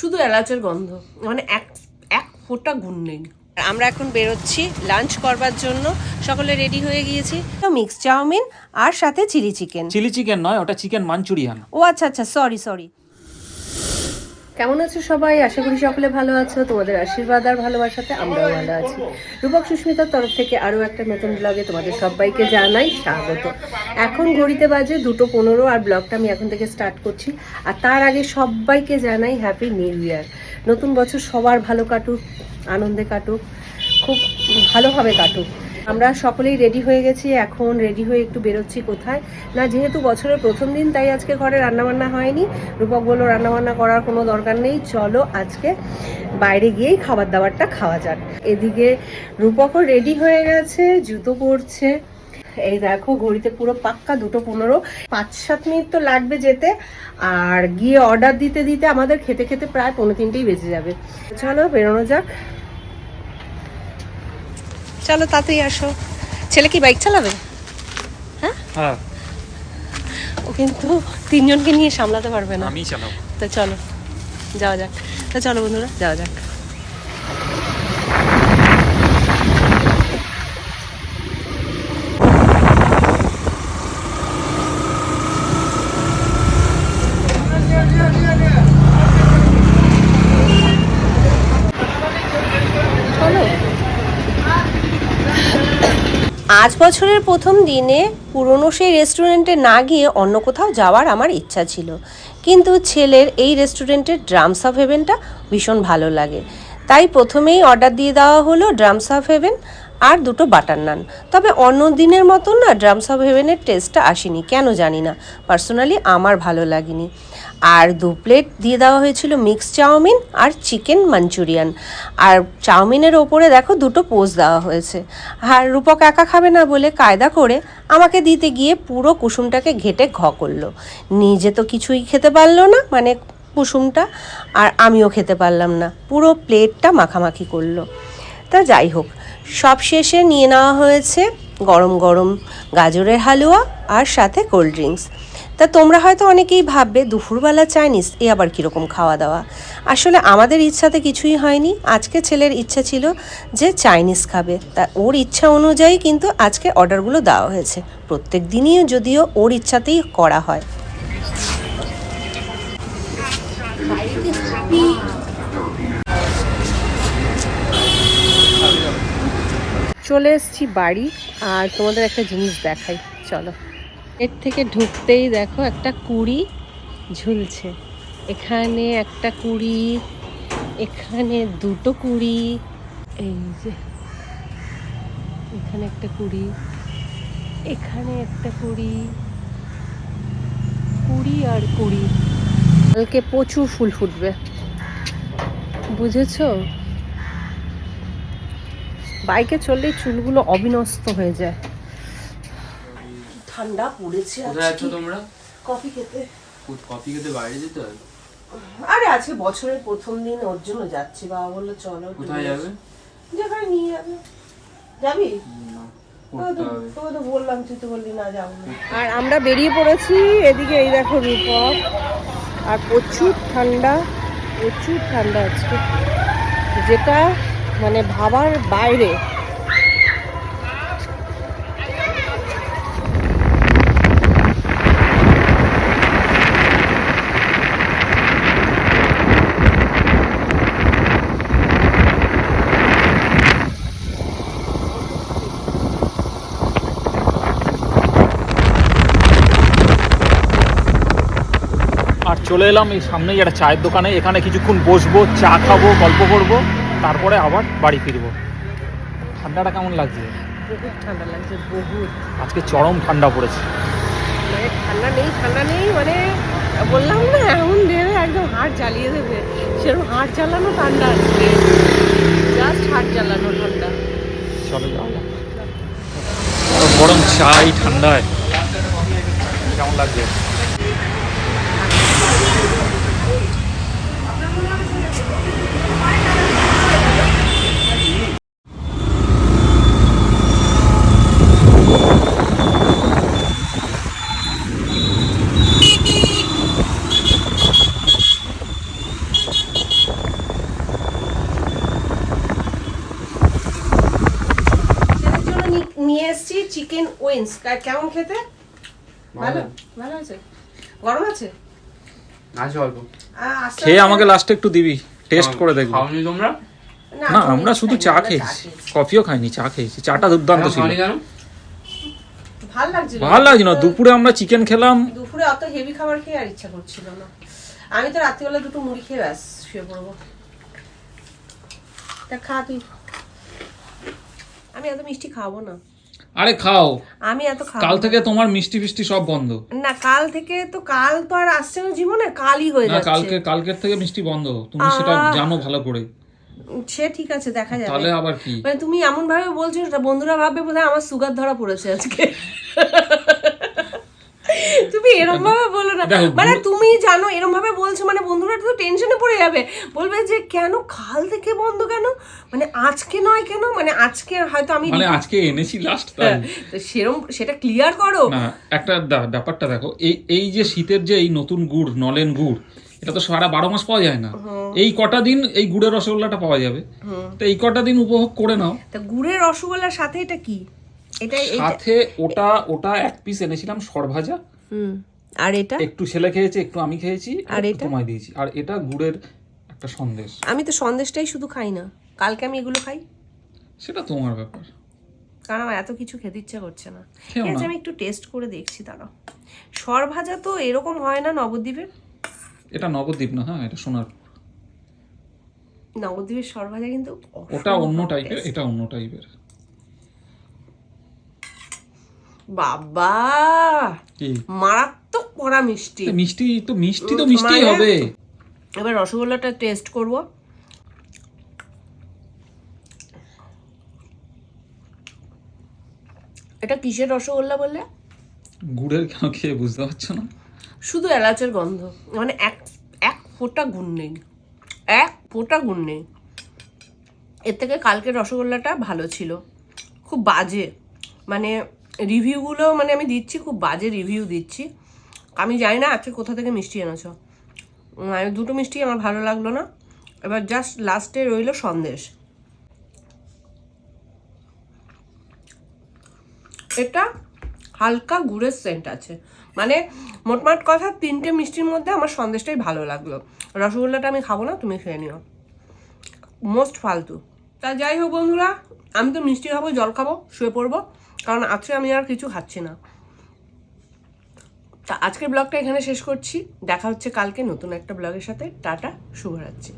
শুধু এলাচের গন্ধ। মানে এক এক ফোঁটা গুণ নেই। আমরা এখন বেরোচ্ছি লাঞ্চ করবার জন্য। সকলে রেডি হয়ে গিয়েছি। মিক্স চাউমিন আর সাথে চিলি চিকেন চিলি চিকেন নয় ওটা চিকেন মাঞ্চুরিয়ান ও আচ্ছা আচ্ছা সরি সরি কেমন আছো সবাই? আশা করি সকলে ভালো আছো। তোমাদের আশীর্বাদ আর ভালোবাসাতে আমরাও ভালো আছি। রূপক সুস্মিতার তরফ থেকে আরও একটা নতুন ব্লগে তোমাদের সবাইকে জানাই স্বাগত। এখন ঘড়িতে বাজে দুটো পনেরো আর ব্লগটা আমি এখন থেকে স্টার্ট করছি। আর তার আগে সবাইকে জানাই হ্যাপি নিউ ইয়ার নতুন বছর সবার ভালো কাটুক, আনন্দে কাটুক, খুব ভালোভাবে কাটুক। আমরা সকলেই রেডি হয়ে গেছি, এখন রেডি হয়ে একটু বেরোচ্ছি কোথায়? না, যেহেতু বছরের প্রথম দিন, তাই আজকে ঘরে রান্নাবান্না হয়নি। রূপক বলল, রান্নাবান্না করার কোনো দরকার নেই, চলো আজকে বাইরে গিয়েই খাবার দাবারটা খাওয়া যাক। এদিকে রূপকও রেডি হয়ে গেছে, জুতো পরছে। এই দেখো, ঘড়িতে পুরো পাক্কা দুটো পনেরো, পাঁচ সাত মিনিট তো লাগবে যেতে। আর গিয়ে অর্ডার দিতে দিতে আমাদের খেতে খেতে প্রায় পনেরো তিনটেই বেজে যাবে। চলো বেরোনো যাক। চলো তাড়াতাড়ি আসো। ছেলে কি বাইক চালাবে? হ্যাঁ? ও কিন্তু তিনজনকে নিয়ে সামলাতে পারবে না। আমি চালাবো। তো চলো যাওয়া যাক। তো চলো বন্ধুরা যাওয়া যাক। আজ বছরের প্রথম দিনে পুরনো সেই রেস্টুরেন্টে না গিয়ে অন্য কোথাও যাওয়ার আমার ইচ্ছা ছিল। কিন্তু ছেলের এই রেস্টুরেন্টের ড্রামস অফ হেভেনটা ভীষণ ভালো লাগে। তাই প্রথমেই অর্ডার দিয়ে দেওয়া হলো ড্রামস অফ হেভেন আর দুটো বাটার নান। তবে অন্য দিনের মতন না ড্রামস অফ হেভেনের টেস্টটা আসেনি, কেন জানি না। পার্সোনালি আমার ভালো লাগেনি। আর দু প্লেট দিয়ে দেওয়া হয়েছিল মিক্স চাউমিন আর চিকেন মাঞ্চুরিয়ান আর চাউমিনের ওপরে দেখো দুটো পোজ দেওয়া হয়েছে। আর রূপক একা খাবে না বলে কায়দা করে আমাকে দিতে গিয়ে পুরো কুসুমটাকে ঘেটে ঘ করল। নিজে তো কিছুই খেতে পারল না মানে কুসুমটা, আর আমিও খেতে পারলাম না। পুরো প্লেটটা মাখামাখি করল। তা যাই হোক, সব শেষে নিয়ে নেওয়া হয়েছে গরম গরম গাজরের হালুয়া আর সাথে কোল্ড ড্রিঙ্কস। তা তোমরা হয়তো অনেকেই ভাববে, দুপুরবেলা চাইনিজ, এ আবার কীরকম খাওয়া দাওয়া? আসলে আমাদের ইচ্ছাতে কিছুই হয়নি। আজকে ছেলের ইচ্ছা ছিল যে চাইনিজ খাবে। তা ওর ইচ্ছা অনুযায়ী কিন্তু আজকে অর্ডারগুলো দেওয়া হয়েছে। প্রত্যেক দিনই যদিও ওর ইচ্ছাতেই করা হয়। চলে এসেছি বাড়ি, আর তোমাদের একটা জিনিস দেখাই। চলো। এর থেকে ঢুকতেই দেখো একটা কুড়ি ঝুলছে। এখানে একটা কুড়ি, এখানে দুটো কুড়ি, এই যে এখানে একটা কুড়ি, এখানে একটা কুড়ি কুড়ি আর কুড়ি। কালকে প্রচুর ফুল ফুটবে, বুঝেছ? বাইকে চললেই চুলগুলো অবিনস্ত হয়ে যায়। ঠান্ডা পড়েছে আছো তোমরা? কফি খেতে। কফি খেতে বাইরে যেতে হয়? আরে আজকে বছরের প্রথম দিন ওর জন্য যাচ্ছি। বাবা বলল চলো কোথায় যাবে? যেখানে নিয়ে যাবে। যাবি? বললাম তুই তো বললি না যাব আর আমরা বেরিয়ে পড়েছি এদিকে এই দেখো রূপক আর প্রচুর ঠান্ডা প্রচুর ঠান্ডা আজকে। যেটা মানে ভাবার বাইরে। চলে এলাম এই সামনেই একটা চায়ের দোকানে। এখানে কিছুক্ষণ বসবো চা খাব গল্প করব তারপরে আবার বাড়ি ফিরবো। ঠান্ডাটা কেমন লাগছে? বহুত ঠান্ডা লাগছে বহুত। আজকে চরম ঠান্ডা পড়েছে। মানে ঠান্ডা নেই ঠান্ডা নেই মানে বললাম না এমন দেবে একদম হাড় জ্বালিয়ে দেবে। সেরকম হাড় জ্বালানো ঠান্ডা আজকে। জাস্ট হাড় জ্বালানো ঠান্ডা। চলো যাওয়া গরম চাই ঠান্ডায়। কেমন লাগছে? চিকেন উইংস কেমন খেতে? ভালো। ভালো? আছে গরম আছে? আছে অল্প। খেয়ে আমাকে লাস্টে একটু দিবি। টেস্ট করে দেখব। খাওনি তোমরা? না আমরা শুধু চা খেয়েছি। কফিও খাইনি চা খেয়েছি। চাটা দুর্দান্ত ছিল। খাওনি ভালো লাগছিল। ভালো লাগছে না দুপুরে আমরা চিকেন খেলাম। দুপুরে অত হেভি খাবার খেয়ে আর ইচ্ছা করছিল না। আমি তো রাত্রিবেলা দুটো মুড়ি খেয়ে ব্যাস শুয়ে পড়ব। তা খা তুই। আমি এত মিষ্টি খাব না। আরে খাও। আমি এত কাল থেকে তোমার মিষ্টি ফিষ্টি সব বন্ধ। না কাল থেকে তো কাল তো আর আসছে না জীবনে কালই হয়ে না যাচ্ছে। কালকে কালকের থেকে মিষ্টি বন্ধ। তুমি সেটা জানো ভালো করে। সে ঠিক আছে দেখা যাবে। তাহলে আবার কি? মানে তুমি এমন ভাবে বলছো এটা বন্ধুরা ভাববে বোধহয় আমার সুগার ধরা পড়েছে আজকে। ভাবে বলো না। মানে তুমি জানো ভাবে বলছো মানে বন্ধুরা তো টেনশনে পড়ে যাবে। বলবে যে কেন? কাল থেকে বন্ধ কেন? মানে আজকে নয় কেন? মানে আজকে হয়তো আমি মানে আজকে এনেছি লাস্ট হ্যাঁ, তো সেরম সেটা ক্লিয়ার করো। একটা ব্যাপারটা দেখো এই এই যে শীতের যে এই নতুন গুড় নলেন গুড় এটা তো সারা বারো মাস পাওয়া যায় না। এই কটা দিন এই গুড়ের রসগোল্লাটা পাওয়া যাবে। তো এই কটা দিন উপভোগ করে নাও। তা গুড়ের রসগোল্লার সাথে এটা কি? এটা সাথে ওটা ওটা এক পিস এনেছিলাম সরভাজা। হুম। আর এটা? একটু ছেলে খেয়েছে একটু আমি খেয়েছি আর এটা? তোমায় দিয়েছি। আর এটা গুড়ের একটা সন্দেশ। আমি তো সন্দেশটাই শুধু খাই না। কালকে আমি এগুলো খাই। সেটা তোমার ব্যাপার। কারণ আমার এত কিছু খেতে ইচ্ছা করছে না। ঠিক আছে আমি একটু টেস্ট করে দেখছি দাঁড়াও। সর ভাজা তো এরকম হয় না নবদ্বীপের এটা নবদ্বীপ না হ্যাঁ এটা সোনার। নবদ্বীপের সর ভাজা কিন্তু ওটা অন্য টাইপের এটা অন্য টাইপের বাবা! মারাত্মক কড়া মিষ্টি। মিষ্টি তো মিষ্টি তো মিষ্টি মানে- হবে। এবার রসগোল্লাটা টেস্ট করব। এটা কিসের রসগোল্লা বললে? গুড়ের কেন খেয়ে বুঝতে পারছ না? শুধু এলাচের গন্ধ। মানে এক এক ফোঁটা গুণ নেই। এক ফোঁটা গুণ নেই। এর থেকে কালকের রসগোল্লাটা ভালো ছিল। খুব বাজে। মানে রিভিউগুলো মানে আমি দিচ্ছি, খুব বাজে রিভিউ দিচ্ছি। আমি জানি না আজকে কোথা থেকে মিষ্টি এনেছো। দুটো মিষ্টি আমার ভালো লাগল না। এবার জাস্ট লাস্টে রইল সন্দেশ। এটা হালকা গুড়ের সেন্ট আছে। মানে মোটমাট কথা তিনটে মিষ্টির মধ্যে আমার সন্দেশটাই ভালো লাগল। রসগোল্লাটা আমি খাব না, তুমি খেয়ে নিও। মোস্ট ফালতু। তা যাই হোক বন্ধুরা, আমি তো মিষ্টি খাব, জল খাব, শুয়ে পড়ব, কারণ আজকে আমি আর কিছু খাচ্ছি না। তা আজকের ব্লগটা এখানে শেষ করছি। দেখা হচ্ছে কালকে নতুন একটা ব্লগের সাথে। টাটা, শুভরাত্রি।